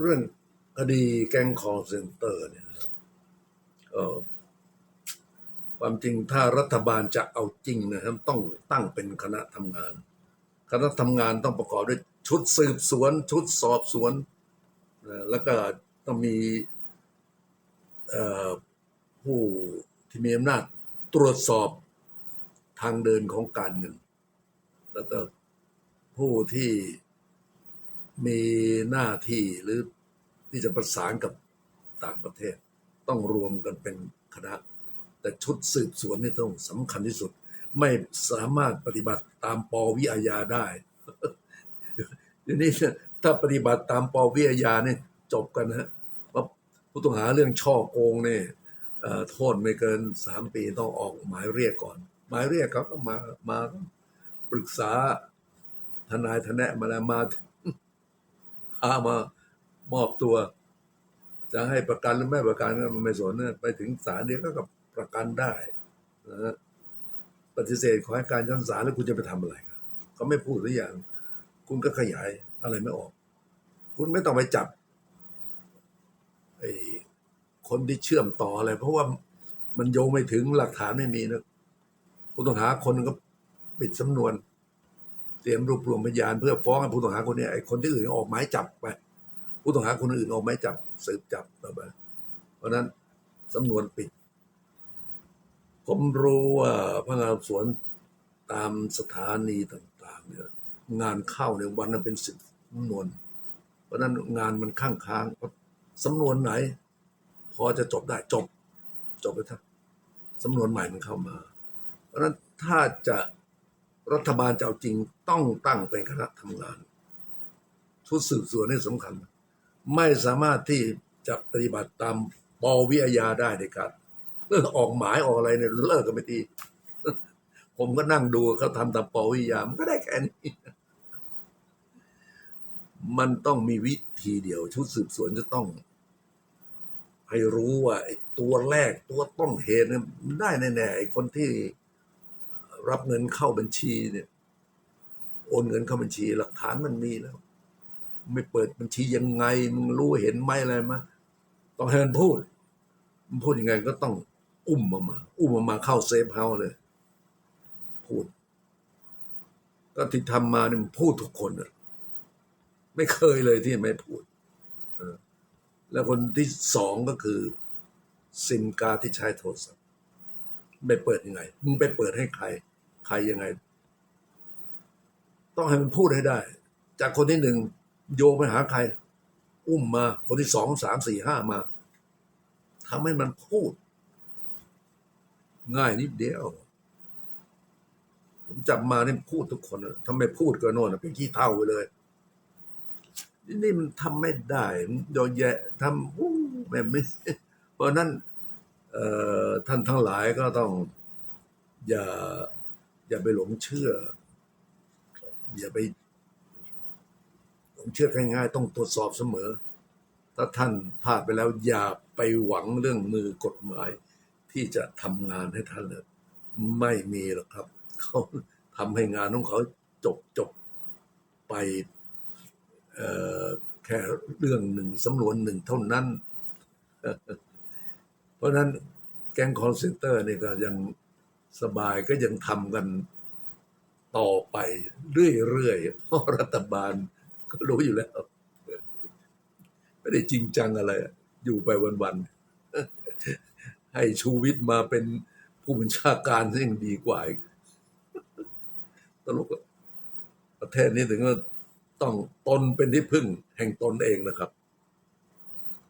เรื่องคดีแก๊งคอร์เซนเตอร์เนี่ยความจริงถ้ารัฐบาลจะเอาจริงนะครับต้องตั้งเป็นคณะทำงาน คณะทำงานต้องประกอบด้วยชุดสืบสวน ชุดสอบสวน แล้วก็ต้องมีผู้ที่มีอำนาจตรวจสอบทางเดินของการเงิน แล้วก็ผู้ที่ มีหน้าที่หรือที่จะประสานกับต่างประเทศ ต้องรวมกันเป็นคณะ แต่ชุดสืบสวนนี่ต้องสำคัญที่สุด ไม่สามารถปฏิบัติตามปวิอาญาได้เดี๋ยวนี้ถ้าปฏิบัติตามปวิอาญาเนี่ยจบกันนะฮะเพราผู้ต้องหาเรื่องช่อโกงเนี่ยโทษไม่เกินสามปีต้องออกหมายเรียกก่อน หมายเรียกเขาก็มามาปรึกษาทนายทนแนะมาแล้วมา พามามอบตัว จะให้ประกันหรือไม่ประกันก็ไม่สนนะไปถึงศาลเดียวก็กับประกันได้นะฮะปฏิเสธขอให้การชั้นศาลแล้วคุณจะไปทำอะไรเขาไม่พูดหรืออย่าง คุณก็ขยายอะไรไม่ออก คุณไม่ต้องไปจับไอ้คนที่เชื่อมต่ออะไร เพราะว่ามันโยงไม่ถึงหลักฐานไม่มีนะผู้ต้องหาคนก็ปิดสำนวน เตรียมรวบรวมพยานเพื่อฟ้องให้ผู้ต้องหาคนนี้ไอ้คนที่อื่นออกหมายจับไปผู้ต้องหาคนอื่นออกหมายจับสืบจับต่อไปเพราะนั้นสำนวนปิด ผมรู้ว่าพนักงานสวนตามสถานีต่าง ๆ เนี่ย งานเข้าในวันนั้นเป็นสิบสำนวน เพราะนั้นงานมันข้างค้างเพราะสำนวนไหน พอจะจบได้จบ จบไปทั้งสำนวนใหม่มันเข้ามา เพราะนั้นถ้าจะ รัฐบาลจะเอาจริงต้องตั้งเป็นคณะทำงาน ชุดสืบสวนนี่สำคัญ ไม่สามารถที่จะปฏิบัติตามปวิอาญาได้ในการเรื่องออกหมายออกอะไรเนี่ยเลิกกันไปทีผมก็นั่งดูเขาทำตามปวิอามันก็ได้แค่นี้ มันต้องมีวิธีเดียว ชุดสืบสวนจะต้อง ให้รู้ว่าตัวแรกตัวต้นเหตุเนี่ยมันได้แน่ๆไอ้คนที่ รับเงินเข้าบัญชีเนี่ยโอนเงินเข้าบัญชี หลักฐานมันมีแล้ว ไม่เปิดบัญชียังไงมึงรู้เห็นไหมอะไรมาต้องให้มันพูด มันพูดยังไงก็ต้องอุ้มมามา อุ้มมามาเข้าเซฟเฮาส์เลย พูด ก็ที่ทำมาเนี่ยมันพูดทุกคนอะไม่เคยเลยที่ไม่พูด แล้วคนที่สองก็คือ ซิมการที่ใช้โทรศัพท์ ไม่เปิดยังไง มึงไปเปิดให้ใคร ใครยังไง ต้องให้มันพูดให้ได้ จากคนที่หนึ่งโยไปหาใคร อุ้มมา คนที่สองสามสี่ห้ามาทำให้มันพูด ง่ายนิดเดียว ผมจับมาเนี่ยพูดทุกคนอะถ้าไม่พูดก็โน่นเป็นขี้เท่าไปเลยนี่มันทำไม่ได้มันเยอแยะทำอู้แบบไม่เพราะนั้นเออท่านทั้งหลายก็ต้องอย่า อย่าไปหลงเชื่อ อย่าไปผมเชื่อง่ายๆต้องตรวจสอบเสมอ ถ้าท่านพลาดไปแล้วอย่าไปหวังเรื่องมือกฎหมาย ที่จะทำงานให้ท่านเลยไม่มีหรอกครับ เขาทำให้งานของเขาจบจบไปแค่เรื่องหนึ่งสำนวนหนึ่งเท่านั้น เพราะฉะนั้นแก๊งคอนเซนเตอร์นี่ก็ยัง สบายก็ยังทำกันต่อไปเรื่อยๆเพราะรัฐบาลก็รู้อยู่แล้ว ไม่ได้จริงจังอะไร อยู่ไปวันๆ ให้ชูวิทย์มาเป็นผู้บัญชาการซึ่งดีกว่าตลกประเทศนี้ถึงก็ต้องตนเป็นที่พึ่งแห่งตนเองนะครับ